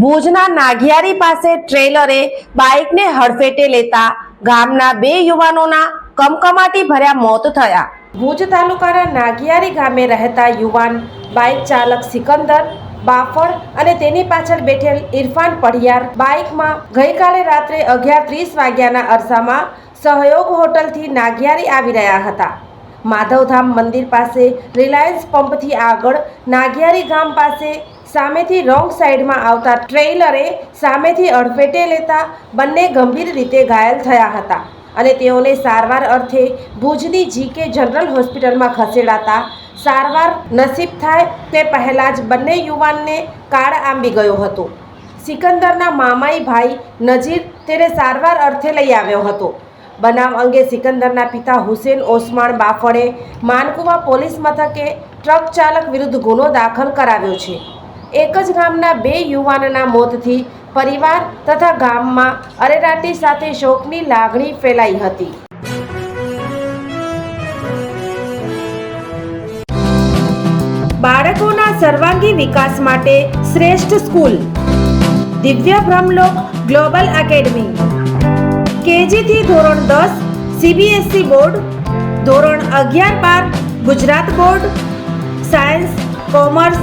ભુજના નાગિયારી પાસે ટ્રેલરે બાઇકને હડફેટે લેતા ગામના બે યુવાનોના કમકમાટી ભર્યા મોત થયા. ભુજ તાલુકાના નાગિયારી ગામે રહેતા યુવાન બાઇક ચાલક સિકંદર બાફડ અને તેની પાછળ બેઠેલ ઇરફાન પઢિયાર બાઇકમાં ગઈકાલે રાત્રે અગિયાર ત્રીસ વાગ્યાના અરસામાં સહયોગ હોટલથી નાગિયારી આવી રહ્યા હતા. માધવધામ મંદિર પાસે રિલાયન્સ પંપથી આગળ નાગિયારી ગામ પાસે સામેથી રોંગ સાઈડમાં આવતા ટ્રેલરે સામેથી અડફેટે લેતા બંને ગંભીર રીતે ઘાયલ થયા હતા અને તેઓને સારવાર અર્થે ભુજની જીકે જનરલ હોસ્પિટલમાં ખસેડાતા સારવાર નસીબ થાય તે પહેલાં જ બંને યુવાનને કાળ આંબી ગયો હતો. સિકંદરના મામાઈ ભાઈ નજીર તેને સારવાર અર્થે લઈ આવ્યો હતો. બનાવ અંગે સિકંદરના પિતા હુસેન ઓસમાણ બાફડે માનકુવા પોલીસ મથકે ટ્રક ચાલક વિરુદ્ધ ગુનો દાખલ કરાવ્યો છે. એક જ ગામના બે યુવાનના મોતથી પરિવાર તથા ગામમાં અરેરાટી સાથે શોકની લાગણી ફેલાઈ હતી. બાળકોના સર્વાંગી વિકાસ માટે શ્રેષ્ઠ સ્કૂલ. દિવ્ય બ્રહ્મલોક ગ્લોબલ એકેડમી. કેજીથી ધોરણ દસ, સીબીએસઈ બોર્ડ. ધોરણ અગિયાર બાર, Gujarat board. Science, commerce